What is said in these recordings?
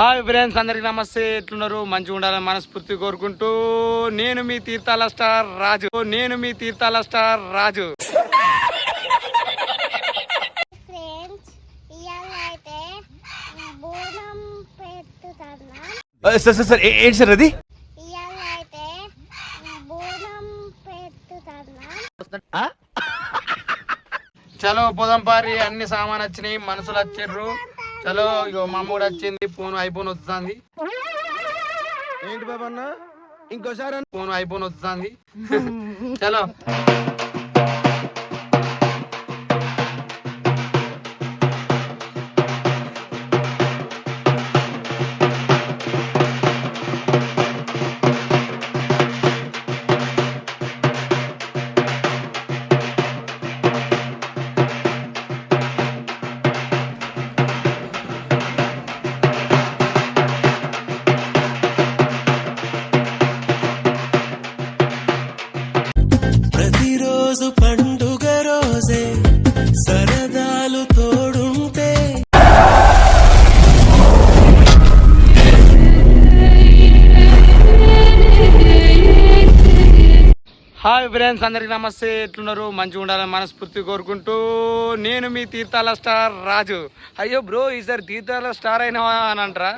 Hi friends అందరికి నమస్తే. ఎట్లున్నారు? మంచిగా ఉండాలని మనస్ఫూర్తి కోరుకుంటూ నేను మీ తీర్థాల స్టార్ రాజు. నేను మీ తీర్థాల star Raju. Sir sir sir ఏంటి సార్ అది? చలో పోదాం పారి. అన్ని సామాన్ వచ్చినాయి మనుషులు వచ్చిర్రు. చలో ఇగో మా అమ్మ కూడా వచ్చింది ఫోన్ ఐఫోన్ వస్తుంది ఏంటి బాబా అన్న ఇంకోసారి ఫోన్ ఐఫోన్ వస్తుంది చలో. రోజు పండుగ రోజే సరదాలు తోడుంటే. హాయ్ ఫ్రెండ్స్ అందరికి నమస్తే. ఎట్లున్నారు? మంచిగా ఉండాలని మనస్ఫూర్తి కోరుకుంటూ నేను మీ తీర్థాల స్టార్ రాజు. అయ్యో బ్రో ఈసారి తీర్థాల స్టార్ అయినా అని అంటారా?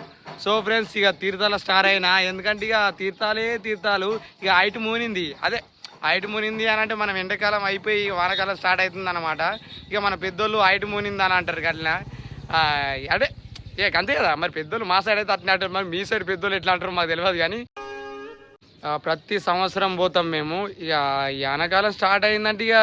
సో ఫ్రెండ్స్ ఇక తీర్థాల స్టార్ అయినా ఎందుకంటే ఇక తీర్థాలే తీర్థాలు. ఇక హైట్ మూనింది. అదే హైట్ మునింది అని అంటే మనం ఎండాకాలం అయిపోయి వానకాలం స్టార్ట్ అవుతుంది అనమాట ఇక మన పెద్దోళ్ళు హైట్ మునింది అని అంటారు అట్లా అదే ఇక అంతే కదా. మరి పెద్దోళ్ళు మా సైడ్ అయితే అట్లా అంటారు. మరి మీ సైడ్ పెద్దోళ్ళు ఎట్లా అంటారు మాకు తెలియదు కానీ ప్రతి సంవత్సరం పోతాం మేము. ఇక ఈ స్టార్ట్ అయిందంటే ఇక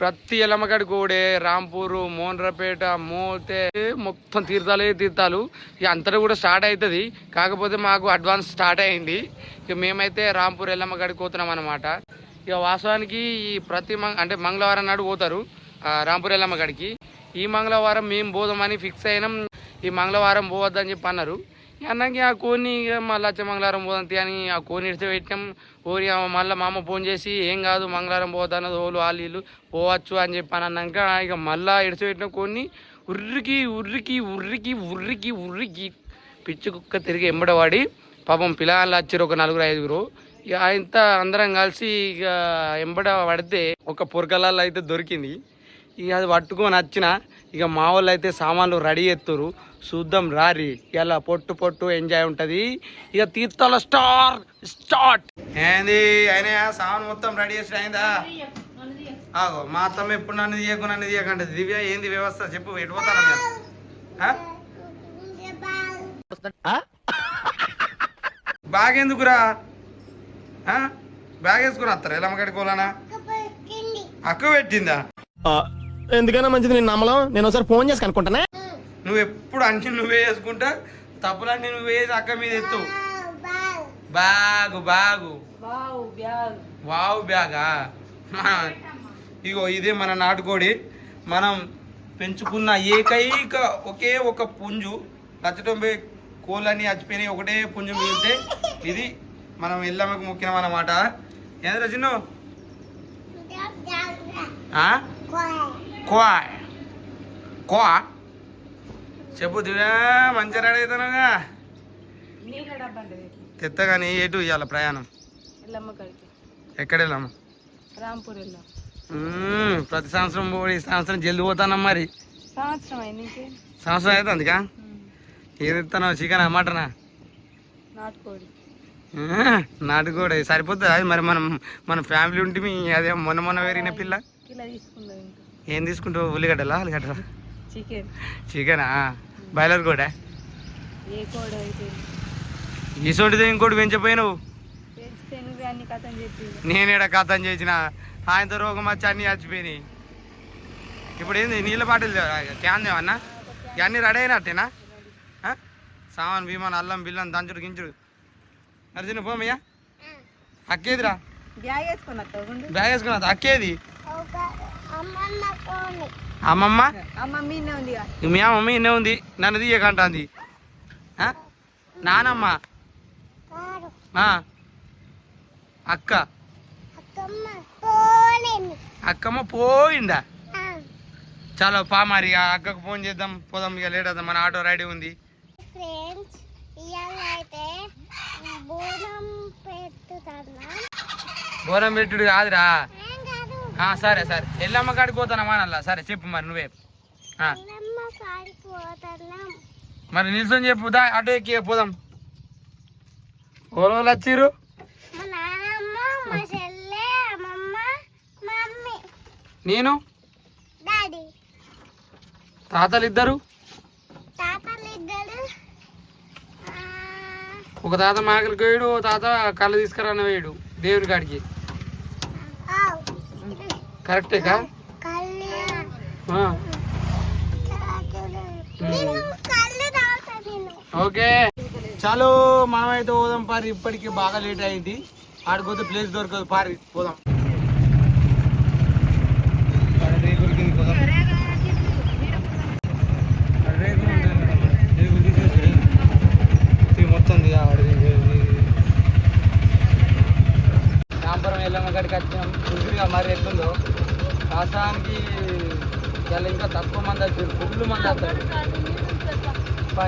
ప్రతి ఎలమగడ్ గోడే రాంపూరు మోన్రపేట మోతే మొత్తం తీర్థాలే తీర్థాలు. ఇక అంతటా కూడా స్టార్ట్ అవుతుంది. కాకపోతే మాకు అడ్వాన్స్ స్టార్ట్ అయింది. ఇక మేమైతే రాంపూర్ ఎల్లమ్మగడికి పోతున్నాం అనమాట ఇక వాస్తవానికి ఈ ప్రతి మ అంటే మంగళవారం నాడు పోతారు రాంపురెల్లమ్మ కాడికి. ఈ మంగళవారం మేము పోదామని ఫిక్స్ అయినాం ఈ మంగళవారం పోవద్దని చెప్పి అన్నారు. అన్నాక ఆ కోని ఇక మళ్ళీ వచ్చే మంగళవారం పోదంతి అని ఆ కోని ఇడితే పెట్టినాం. ఓరి మళ్ళీ మా అమ్మ ఫోన్ చేసి ఏం కాదు మంగళవారం పోతాను ఓలు వాళ్ళు వీళ్ళు పోవచ్చు అని చెప్పాను అన్నాక ఇక మళ్ళీ ఇడిచి పెట్టిన కొన్ని ఉర్రికి ఉర్రికి ఉర్రికి ఉర్రికి ఉర్రికి పిచ్చి కుక్క తిరిగి ఎంబడవాడి పాపం పిల్లలు వచ్చారు ఒక నలుగురు ఐదుగురు. ఇక ఇంత అందరం కలిసి ఇక ఎంబడ పడితే ఒక పొరకలలో అయితే దొరికింది. ఇక అది పట్టుకొని వచ్చిన ఇక మా వాళ్ళు అయితే సామాన్లు రెడీ ఎత్తురు చూద్దాం రారి. ఇలా పొట్టు పొట్టు ఎంజాయ్ ఉంటుంది. ఇక తీర్థాల స్టార్ స్టార్ట్. ఏంది? అయినా సామాన్ మొత్తం రెడీ చేసి అయిందా? ఆగో మా అత్తమ్మ ఎప్పుడు నన్ను తీయకు నన్ను తీయకంటే దివ్య ఏంది వ్యవస్థ? చెప్పు ఎటు పోతాను ఆ? బ్యాగ్ ఎందుకురా ఆ? బ్యాగ్ వేసుకుని వస్తారా. ఎలా పెట్టింది అక్క పెట్టిందా? ఎందుకైనా మంచిది నేను నమ్మలం. నేను ఒకసారి ఫోన్ చేసి కనుక్కుంటానే. నువ్వు ఎప్పుడు అన్ని నువ్వే వేసుకుంటా తప్పులన్నీ నువ్వే వేసి అక్క మీద ఎత్తు. బాగు బాగు వావ్ బ్యాగా. ఇగో ఇదే మన నాటుకోడి. మనం పెంచుకున్న ఏకైక ఒకే ఒక పుంజు. లచ్చ తొంభై కోళ్ళన్నీ చచ్చిపోయినాయి ఒకటే పుంజు మిగిలితే ఇది మనం ఎల్లమ్మకు ముఖ్యం అన్నమాట ఏంద్రా చిన్ను ఆ? కోయ్ కోా చెప్పు దివ్యా మంచిగా రెడీ అవుతానుగా తెత్తగాని ఎటు ఇవ్వాల ప్రయాణం? ఎక్కడ వెళ్ళాము రాంపూర్ వెళ్ళాం ప్రతి సంవత్సరం పోయి సంవత్సరం జల్ది పోతానమ్మా మరి. సంవత్సరం అయింది ఇంకే. సంవత్సరం అయితే అందుకా ఏది ఇస్తాను చికెన్ మటనా? నాటుకోడి. నాటుకోడి సరిపోతుంది? అది మరి మనం మన ఫ్యామిలీ ఉంటే అదే మొన్న మొన్న పెరిగిన పిల్ల? ఏం తీసుకుంటావు? ఉల్లిగడ్డలా ఉల్లిగడ్డలా చికెన్. చికెనా? బాయిలర్ కూడా? ఇసొంటిది ఇంకోటి పెంచిపోయినావు? నేనేడ కథం చేసిన ఆయనతో రోగం వచ్చి అన్నీ చచ్చిపోయినాయి. ఇప్పుడు ఏంది నీళ్ళ బాటిల్ క్యాన్ దేవన్నా ఇవన్నీ రెడీ అయినట్టేనా? సామాన్ భీమాన్ అల్లం బిల్లం దంచుడు గించుడు అర్జున పోమయ్యా అక్కేదిరా? బ్యాగ్ వేసుకున్నా అక్కేది? అమ్మమ్మ మీ అమ్మమ్మ ఇన్నే ఉంది. నన్ను తీయకంటుంది? నానమ్మ. అక్క? అక్కమ్మ పోయిందా. చాలా పా మరి ఆ అక్కకు ఫోన్ చేద్దాం పోదాం ఇక లేట్ అవుదాం మన ఆటో రెడీ ఉంది. ఫ్రెండ్స్ బోనం పెట్టుతున్నా బోనం పెట్టుడు కాదురా. సరే సరే. ఎల్లమ్మ కాడికి పోతానమ్మా నల్లా సరే చెప్పు మరి నువ్వే. మరి నిల్చొని చెప్పు దా అటు ఎక్కి పోదాం. ఓలో వచ్చిర్రు? నేను? తాతలు ఇద్దరు తాతలు ఇద్దరు ఒక తాత మాకలికి వేయడు ఓ తాత కళ్ళు తీసుకురాని వేయడు దేవుడి కాడికి. తాగుతా నేను. ఓకే. చాలు మనమైతే పోదాం పారి ఇప్పటికి బాగా లేట్ అయింది. ఆడిపోతే ప్లేస్ దొరకదు పారి పోదాం పారి, రేకుల కిందకి పోదాం. పారి, రేకులు ఉంటాయి మేడం. రేకులు తీసేసి, ఇది మొత్తం దిగా ఆడిది, ఇది, ఇది. రాంపురం ఎల్లమ్మ కాడికి వచ్చినాం. చూసిరుగా మరి ఎట్లుందో కాసానికి చాలా ఇంకా తక్కువ మంది వచ్చారు ఫుల్ మంది వస్తారు.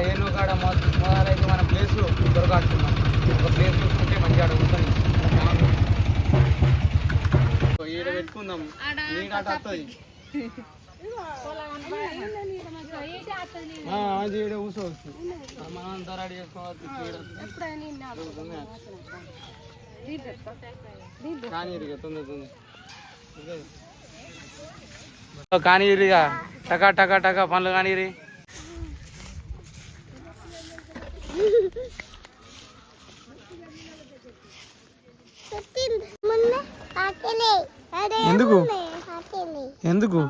ఏను కాడ మొదలైతే మన ప్లేస్ దొరకట్టున్నాం ఒక ప్లేస్ చూసుకుంటే మంచిగా అడుగుతాం ఈడ పెట్టుకుందాం. నీడ అటు వస్తుంది కూర్చోవచ్చు. మనం అంతా రెడీ చేసుకోవచ్చు కానీ ఇరిగా టకా టకా టకా పనులు కానీ ఇరి ఎందుకు? ఆకలి ఎందుకు?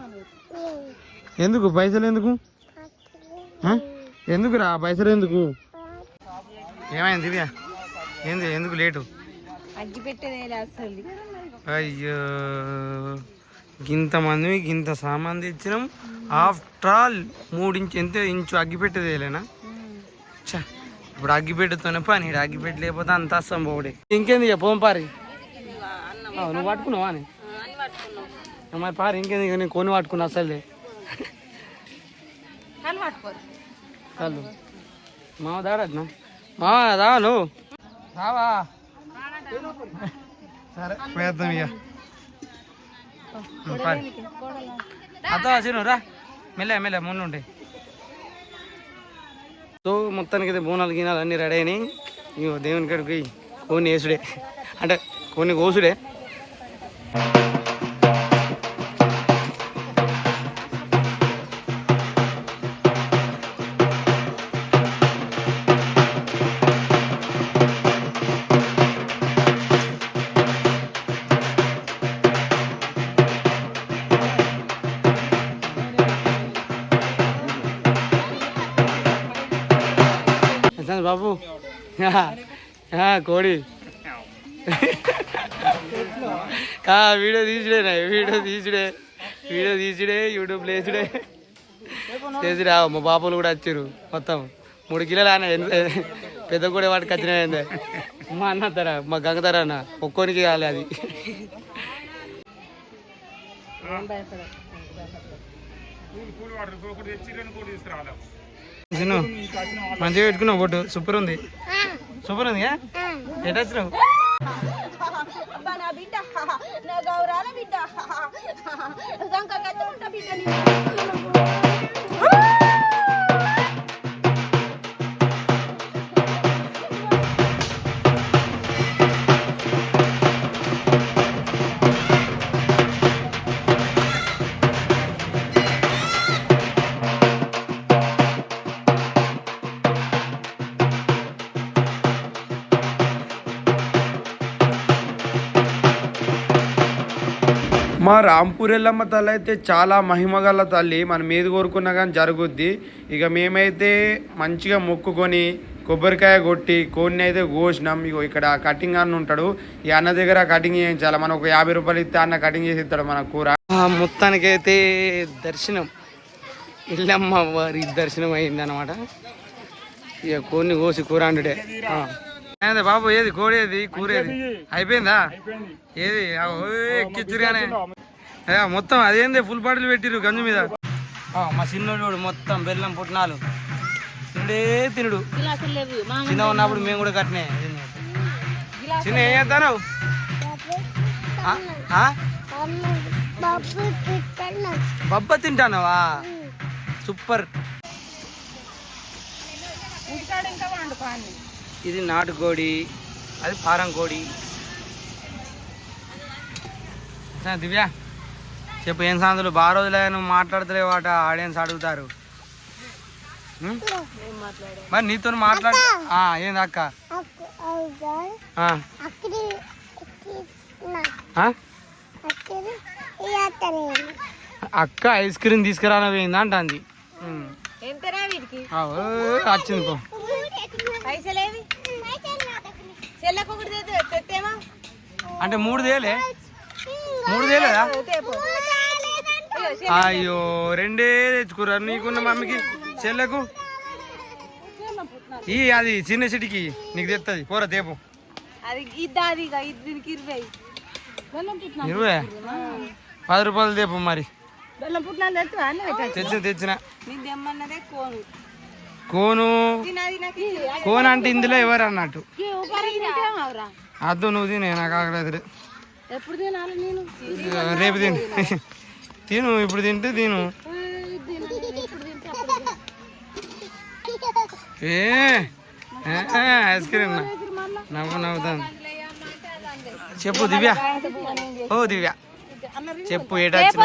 ఎందుకు? పైసలు ఎందుకు? ఎందుకురా? పైసలు ఎందుకు? ఏమైంది దివ్య? ఏంది? ఎందుకు లేటు? అయ్యో. గింత మంది గింత సామాన్ తెచ్చినాం. ఆఫ్టర్ ఆల్ మూడించు ఎంత ఇంచు అగ్గిపెట్టేదేలేనా? ఇప్పుడు అగ్గిపెట్టుతోనే పని అగ్గిపెట్టి లేకపోతే అంత అస్సం పోడే ఇంకేంది ఇక పోం పారి. నువ్వు పట్టుకున్నావా అని? మరి పారి ఇంకేంది ఇక నేను కొని పట్టుకున్నా అసలే కళ్ళు చాలు మామ దాడట్నా? మామ రా నువ్వు రావా. సరే పోయేద్దాం ఇక. రా. మెల్లె మెల్లె ముందు సో మొత్తానికి అయితే బోనాలు గినాలు అన్నీ రెడీ అయినాయి. ఇగో దేవుని కడికి కోని వేసుడే. అంటే కొన్ని కోసుడే. ఎట్లా బాబు? కోడి. ఆ, వీడియో తీసుడే వీడియో తీసుడే వీడియో తీసుడే యూట్యూబ్ లేచుడే చేసిరా మా పాపలు కూడా వచ్చారు మొత్తం. మూడు కిలోలు ఆయన పెద్ద కూడా వాటికి వచ్చినాయండి మా అన్న తర మా గంగ తర అన్న ఒక్కోనికి కాలే అది. చిన్ను, మంచిగా పెట్టుకున్నావు బొట్టు. సూపర్ ఉంది. సూపర్ ఉంది ఎట్ వచ్చినావు? అబ్బా నా బిడ్డ. గౌరాల బిడ్డ. మా రాంపూరెల్లమ్మ తల్లి అయితే చాలా మహిమగల తల్లి. మనం ఏది కోరుకున్నా కానీ జరుగుద్ది. ఇక మేమైతే మంచిగా మొక్కుకొని కొబ్బరికాయ కొట్టి కోడిని అయితే కోసినాం. ఇగో ఇక్కడ కటింగ్ అన్న ఉంటాడు. ఈ అన్న దగ్గర కటింగ్ చేయించాలి. మనం ఒక యాభై రూపాయలు ఇస్తే అన్న కటింగ్ చేసి ఇస్తాడు మన కూర. మొత్తానికైతే దర్శనం. ఇల్లమ్మ వారి దర్శనం అయిందనమాట ఇక కోడిని కోసి కూర అండుడే. ఏంది బాబు ఏది కోడి ఏది కూర ఏది అయిపోయిందా? ఏది? ఎక్కిచ్చురు కానీ మొత్తం అదేంది? ఫుల్ బాటిల్ పెట్టిరు గంజు మీద. ఆ, మా చిన్నోడు మొత్తం బెల్లం పుట్నాలు. తినుడే. తినుడు చిన్న ఉన్నప్పుడు మేము కూడా కట్టినే. చిన్న ఏం చేస్తాను తిట్టను బొబ్బ తింటానవా? సూపర్. ఇంకా వండుకోండి ఇది నాటుకోడి అది పారం కోడి. దివ్య చెప్పు ఏం సాంతులు బాగా రోజులే నువ్వు మాట్లాడతలేవు అట ఆడియన్స్ అడుగుతారు? మరి నీతో మాట్లాడు ఏంది అక్క? అక్క ఐస్ క్రీమ్ తీసుకురానవేంది అంటుంది. ఎంతరా వీటికి ఆ, ఓ, వచ్చింది పో. పైసలేవి? చెల్లకు ఒకటి తె- తెత్తేమా? అంటే మూడు తేలే. మూడు తేలేదా? అయ్యో రెండే తెచ్చుకురా నీకున్న మమ్మీకి. చెల్లెకు? ఈ అది చిన్న సిటికి నీకు తెస్తుంది పోరా తేపు అది దీనికి ఇరవై. పది రూపాయలు తేపు మరి. బెల్లం పుట్టిన తెచ్చు అన్నీ పెట్టచ్చు తెచ్చిన తెచ్చిన కోను. కోను? అంటే ఇందులో ఎవరు అన్నట్టు? అద్దు నువ్వు తినే నాకు ఆకలేదు ఎప్పుడు తినాలి నేను? రేపు తిను. తిను ఇప్పుడు తింటే తిను. ఏ ఐస్ క్రీమ్. నవ్వు నవ్వుతాను. చెప్పు దివ్య. ఓ దివ్య. చెప్పు ఏటచ్చిన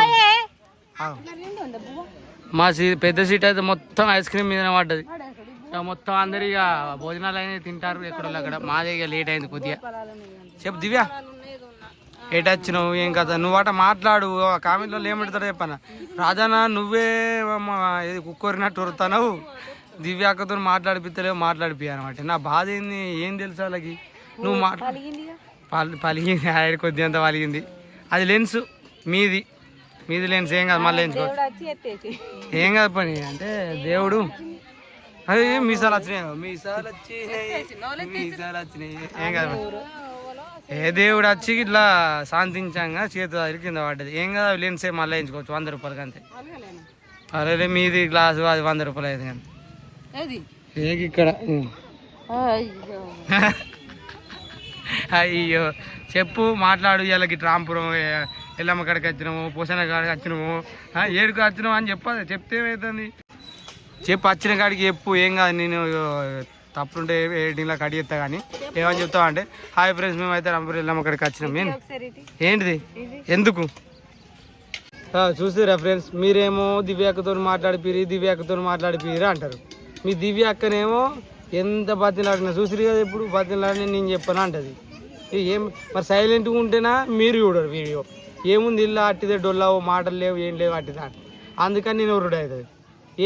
మా పెద్ద సీట్ అయితే మొత్తం ఐస్ క్రీమ్ మీద పడ్డది. మొత్తం అందరు ఇక భోజనాలు అయినా తింటారు ఎక్కడ అక్కడ. మాదే ఇక లేట్ అయింది కొద్దిగా. చెప్పు దివ్య ఏటచ్చినావు ఏం కదా నువ్వు అట మాట్లాడు కామెంట్లో ఏమంటారో చెప్పాను? రాజానా నువ్వే ఇది కుక్కరినట్టు వరుతున్నావు దివ్య అక్కతో మాట్లాడిపిస్తలేవు మాట్లాడిపి అనమాట నా బాధ ఏంది? ఏం తెలుసు వాళ్ళకి? నువ్వు మాట్లా పలి పలిగింది. ఆయన కొద్దిగా అంత పలిగింది. అది లెన్స్ మీది. మీది లెన్స్ ఏం కాదు మళ్ళీ వేయించుకో ఏం కాదు పని అంటే దేవుడు. అదే మీసాలు వచ్చినాయి? మీసాలు వచ్చినాయి మీసాలు వచ్చినాయి. ఏం కాదు. ఏ దేవుడు వచ్చి ఇట్లా శాంతించాంగా చేతి దగ్గర కింద పడ్డది. ఏం కాదు లెన్స్ మళ్ళీ వేయించుకోవచ్చు వంద రూపాయలకి అంతే. అరే మీది గ్లాసు అది వంద రూపాయలు అయితే కానీ. ఏక ఇక్కడ. అయ్యో. చెప్పు మాట్లాడు ఇవాళకి రాంపురం ఎల్లమ్మ కాడికి వచ్చినాము పూసన కాడికి వచ్చినాము ఏడుకు వచ్చినాము అని చెప్పాలి చెప్తే ఏమవుతుంది చెప్పు వచ్చిన కాడికి చెప్పు ఏం కాదు నేను తప్పుంటే ఎయిటీన్లో కడి చెప్తా కానీ ఏమని చెప్తావు అంటే హాయ్ ఫ్రెండ్స్ మేము అయితే రాంపురం ఎల్లమ్మ కాడికి వచ్చినాం. ఇటు. ఏంటిది? ఎందుకు? చూసారా ఫ్రెండ్స్ మీరేమో దివ్య అక్కతో మాట్లాడిపిరి దివ్య అక్కతో మాట్లాడిపిరి అంటారు. మీ దివ్య అక్కనేమో ఎంత బతిలాడినా చూసిరు కదా ఇప్పుడు బతిలాడిన నేను చెప్పాను అంటది. ఏం మరి సైలెంట్గా ఉంటేనా మీరు చూడరు వీడియో. ఏముంది ఇల్లు అట్టిదే డొల్లావు మాటలు లేవు ఏం లేవు అట్టిదా అందుకని నేను ఒరుడు అవుతుంది.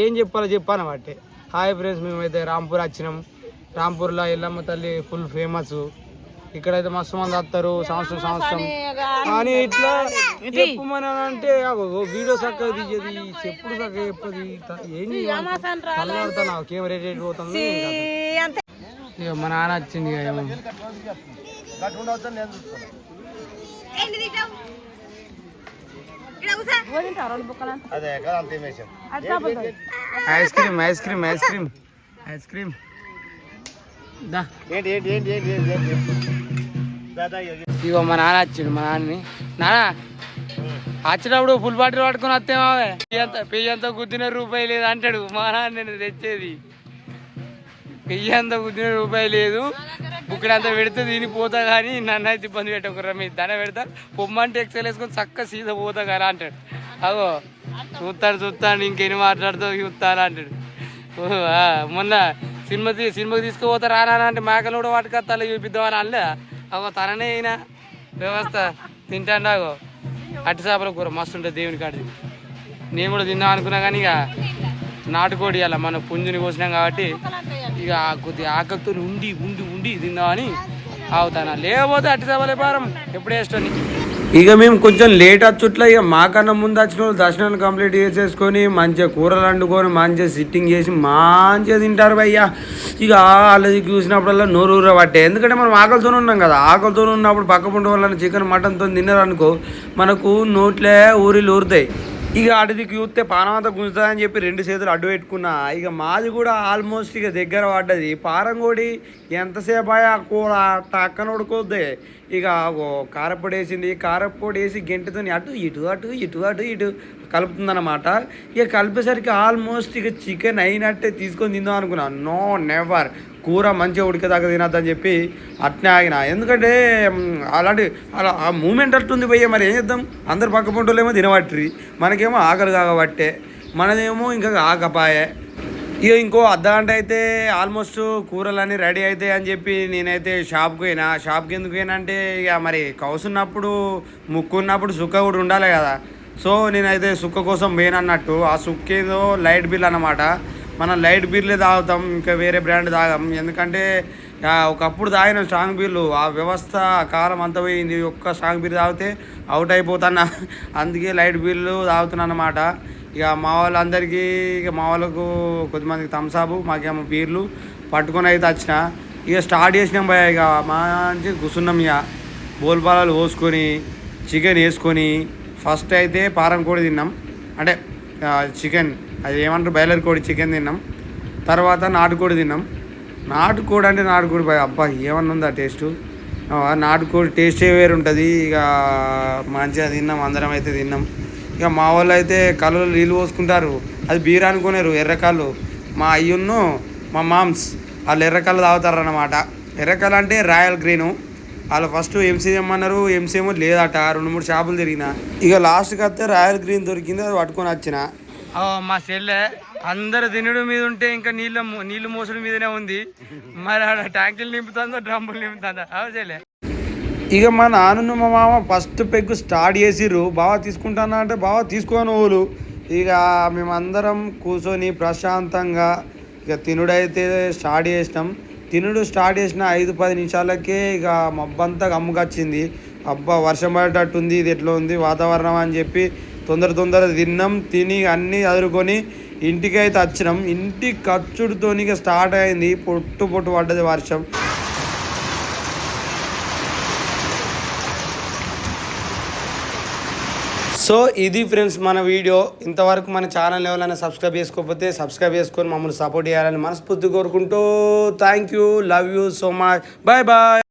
ఏం చెప్పాలో చెప్పాను బట్టే హాయ్ ఫ్రెండ్స్ మేమైతే రాంపూర్ వచ్చినాం. రాంపూర్లో ఎల్లమ్మ తల్లి ఫుల్ ఫేమస్. ఇక్కడైతే మస్తు మంది వస్తారు సంవత్సరం సంవత్సరం. కానీ ఇట్లా చెప్పమని అంటే అగో వీడియో చక్కగా తీసేది చెప్పుడు చక్కగా చెప్పది ఏం నాకు కెమెరా రేట్ పోతుంది. ఇక మా నాన్న వచ్చింది. Ice cream ice cream ice cream ice cream. దా. ఇగో మా నాన్న వచ్చిండు మా నాన్నని. నాన్న వచ్చినప్పుడు ఫుల్ బాటిల్ పట్టుకొని వస్తేమావే పెయ్యి అంతా గుద్దిన రూపాయి లేదు అంటాడు. మా నాన్న నేను తెచ్చేది. పెయ్యి అంతా గుద్దిన రూపాయి లేదు. బుక్కడంతా పెడితే దీని పోతా కానీ నన్ను అయితే ఇబ్బంది పెట్టకుర్రా. మీ దండ పెడతా పొమ్మంటే ఎక్సెల్ వేసుకొని చక్క సీదా పోతా కానీ అంటాడు. అగో చూస్తాడు చూస్తాడు ఇంకెన్ని మాట్లాడుతావు చూస్తాను అంటాడు. మొన్న సినిమా తీ సినిమాకి తీసుకుపోతా రానా అంటే మేకలు కూడా వాటికి తల చూపిద్దామని అనలే. అగో తననే అయినా వ్యవస్థ. తింటాండాగో అట్టి చేపల కూర మస్తు ఉంటుంది దేవుని కాడిది. నేను కూడా తిందాం అనుకున్నా కానీ ఇక నాటుకోడి అలా మన పుంజుని కోసినాం కాబట్టి ఇక కొద్దిగా ఆకలితో ఉండి ఉండి ఉండి తిందామని ఆగుతానా? లేకపోతే అట్టి తవ్వలే పారం. ఎప్పుడే ఇష్టం ఇక మేము కొంచెం లేట్ వచ్చుట్లా ఇక మాకన్నా ముందు వచ్చిన వాళ్ళు దర్శనాలు కంప్లీట్ చేసేసుకొని మంచిగా కూరలు వండుకొని మంచిగా సిట్టింగ్ చేసి మంచిగా తింటారు భయ్యా. ఇక వాళ్ళది చూసినప్పుడల్లా నోరు ఊర పట్టే ఎందుకంటే మనం ఆకలితో ఉన్నాం కదా. ఆకలితో ఉన్నప్పుడు పక్క పుంట వాళ్ళని చికెన్ మటన్తో తిన్నారనుకో మనకు నోట్లే ఊరిలు ఊరుతాయి. ఇక అడిదికి చూస్తే పానమంతా గుంజుతుందని చెప్పి రెండు చేతులు అడ్డు పెట్టుకున్నా. ఇక మాది కూడా ఆల్మోస్ట్ ఇక దగ్గర పడ్డది. పారంగోడి ఎంతసేపు ఆయా కూడ టక్కన ఉడుకోద్ది? ఇక కారప్పొడి వేసింది. కారప్పొడి వేసి గెంటతో అటు ఇటు అటు ఇటు అటు ఇటు కలుపుతుందన్నమాట. ఇక కలిపేసరికి ఆల్మోస్ట్ ఇక చికెన్ అయినట్టే తీసుకొని తిందాం అనుకున్నా. నో నెవర్ కూర మంచిగా ఉడికేదాకా తినద్దని చెప్పి అట్నే ఆగిన. ఎందుకంటే అలాంటి అలా ఆ మూమెంట్ అట్టుంది పోయే మరి ఏం చేద్దాం? అందరు పక్క పంటలేమో తినబట్టి మనకేమో ఆకలి కాకబట్టే. మనదేమో ఇంకా ఆకపాయే ఇక ఇంకో అర్ధగంట అయితే ఆల్మోస్ట్ కూరలన్నీ రెడీ అవుతాయి అని చెప్పి నేనైతే షాప్కి పోయినా. షాప్కి ఎందుకు పోయినా అంటే ఇక మరి కౌసున్నప్పుడు ముక్కు ఉన్నప్పుడు సుక్క కూడా ఉండాలి కదా. సో నేనైతే సుక్క కోసం పోయినన్నట్టు ఆ సుక్కేదో లైట్ బిల్ అన్నమాట. మనం లైట్ బీర్లే తాగుతాం ఇంకా వేరే బ్రాండ్ తాగాం. ఎందుకంటే ఒకప్పుడు తాగిన స్ట్రాంగ్ బీర్లు ఆ వ్యవస్థ కాలం అంత పోయింది. ఒక్క స్ట్రాంగ్ బీర్ తాగితే అవుట్ అయిపోతాను అందుకే లైట్ బీర్లు తాగుతున్నాను అన్నమాట. ఇక మా వాళ్ళందరికీ ఇక మా వాళ్ళకు కొద్దిమందికి థమ్సాపు మాకేమో బీర్లు పట్టుకొని అయితే వచ్చిన. ఇక స్టార్ట్ చేసినాం భయ ఇక మంచి కూర్చున్నాం ఇక. బోల్పాలాలు పోసుకొని చికెన్ వేసుకొని ఫస్ట్ అయితే పారం కోడి తిన్నాం. అంటే చికెన్ అది ఏమంటారు బయలర్ కోడి చికెన్ తిన్నాం. తర్వాత నాటుకోడి తిన్నాం. నాటుకోడి అంటే నాటుకోడి అబ్బా ఏమన్నా ఉందా టేస్ట్? నాటుకోడి టేస్టే వేరు ఉంటుంది ఇక మంచిగా తిన్నాం అందరం అయితే తిన్నాం. ఇక మా వాళ్ళు అయితే కళ్ళు నీళ్ళు పోసుకుంటారు. అది బీర్ అనుకునేరు ఎర్రకాళ్ళు మా అయ్యున్ను మా మామ్స్ వాళ్ళు ఎర్రకళ్ళు తాగుతారు అన్నమాట అంటే రాయల్ గ్రీను. వాళ్ళు ఫస్ట్ ఎంసీ తెమ్మన్నారు. ఎంసీ ఏమో లేదట. రెండు మూడు షాపులు తిరిగిన. ఇక లాస్ట్కి వస్తే రాయల్ గ్రీన్ దొరికింది అది పట్టుకొని వచ్చిన. మా చెల్లె అందరు తినడం మీద ఉంటే ఇంకా నీళ్ళ నీళ్ళు మోసడం మీదనే ఉంది. మరి ఆడ ట్యాంకులు నింపుతుందో డ్రమ్ములు నింపుతుందా. అవు చెల్లె ఇక మా నాన్న మా మామ ఫస్ట్ పెగ్గు స్టార్ట్ చేసిర్రు. బాగా తీసుకుంటానా అంటే బాగా తీసుకోని వాళ్ళు ఇక మేమందరం కూర్చొని ప్రశాంతంగా ఇక తినుడైతే స్టార్ట్ చేసినాం. తినుడు స్టార్ట్ చేసిన ఐదు పది నిమిషాలకే ఇక మబ్బంతా గమ్ముకొచ్చింది. అబ్బా వర్షం పడేటట్టుంది ఇది ఎట్లా ఉంది వాతావరణం అని చెప్పి తొందర తొందర తిన్నాం తిని అన్నీ చదువుకొని ఇంటికి అయితే వచ్చినాం. ఇంటి ఖర్చుడితో స్టార్ట్ అయింది. పొట్టు పొట్టు పడ్డది వర్షం. సో ఇది ఫ్రెండ్స్ మన వీడియో. ఇంతవరకు మన ఛానల్ ఎవరైనా సబ్స్క్రైబ్ చేసుకోకపోతే సబ్స్క్రైబ్ చేసుకొని మమ్మల్ని సపోర్ట్ చేయాలని మనస్ఫూర్తి కోరుకుంటూ. Thank you love you so much bye bye